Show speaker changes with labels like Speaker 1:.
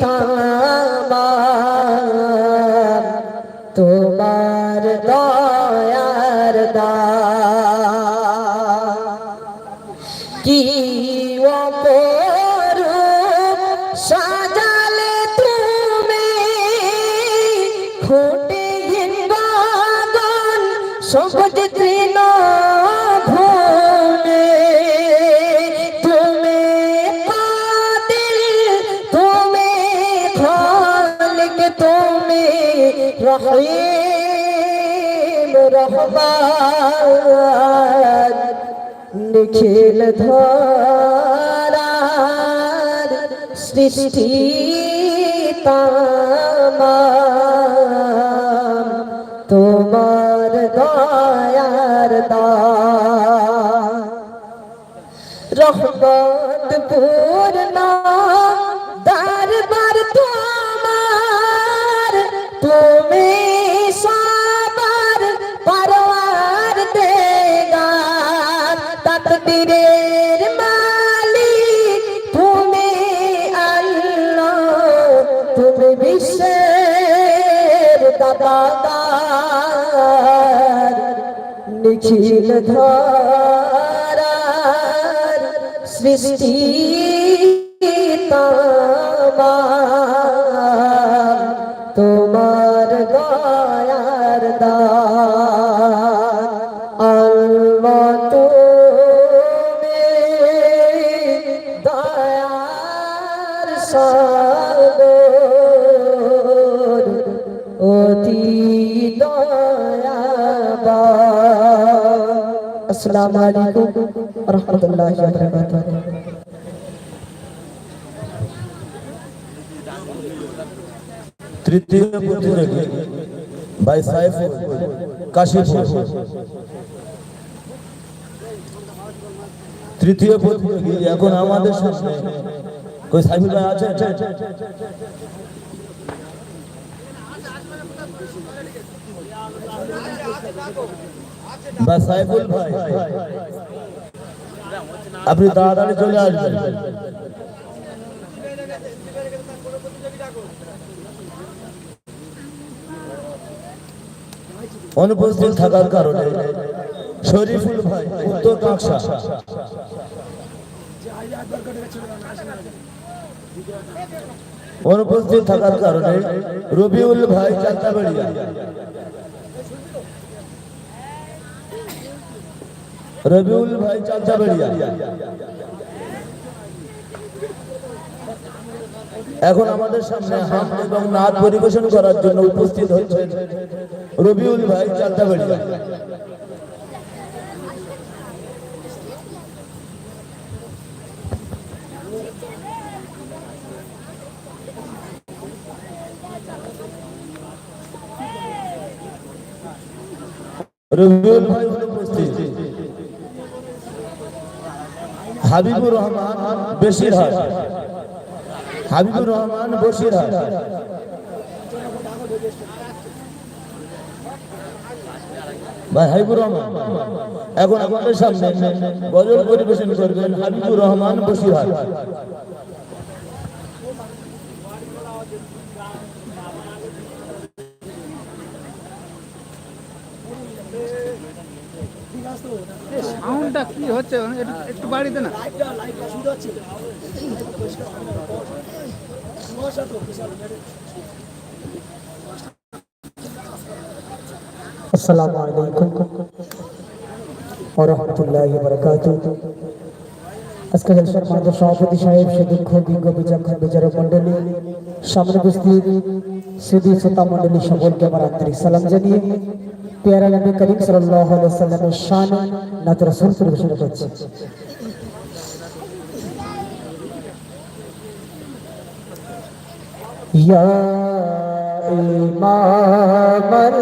Speaker 1: তামাম তোমার দয়ার দা কি অপরূপ সাজালে তুমি? খুঁটে বাগান সবুজ তৃণ রহিম রহমান নিখিল ধরার সৃষ্টি তামাম তোমার দয়ার দান রহমত পূর্ণ দরবার তোমার তকদিরের মালিক তুমি আল্লাহ তুমি বিশ্বের নিখিল ধরার সৃষ্টি তোমার দয়ার দান আসসালামু আলাইকুম ওয়া
Speaker 2: তৃতীয় প্রতিযোগী কাশীপুর। তৃতীয় এখন আমাদের সামনে কই সাইফুল ভাই আছে বা সাইফুল ভাই আপনি তাড়াতাড়ি চলে আসবেন অনুপস্থিত থাকার কারণে শরীফুল ভাই উত্তর কাঁকসা অনুপস্থিত থাকার কারণে রবিউল ভাই চান্তাবাড়িয়া রবিউল ভাই চান্তাবাড়িয়া এখন আমাদের সামনে হাম এবং নাচ পরিবেশন করার জন্য উপস্থিত হচ্ছেন রবিউল ভাই চালতাবাড়িয়া হাবিবুর রহমান বেশিরহাট হাবিবুর রহমান বসিরহাট। ভাই হাবিবুর রহমান হাবিবুর রহমান বসিরহাট।
Speaker 3: সাউন্ডটা কি হচ্ছে? একটু- বাড়িতে না?
Speaker 1: আজকে জলসার মাদক সভাপতি সাহেব সুদীক্ষ বিচারক মন্ডলী সামনে উপস্থিত সুদী শ্রোতা মন্ডলী সকলকে আমার আন্তরিক সালাম জানিয়ে পেয়ারা নবী করিম সাল্লাল্লাহু আলাইহি ওয়াসাল্লামের শান নাত রাসূল পরিবেশন করছি। ইয়া ইমামাল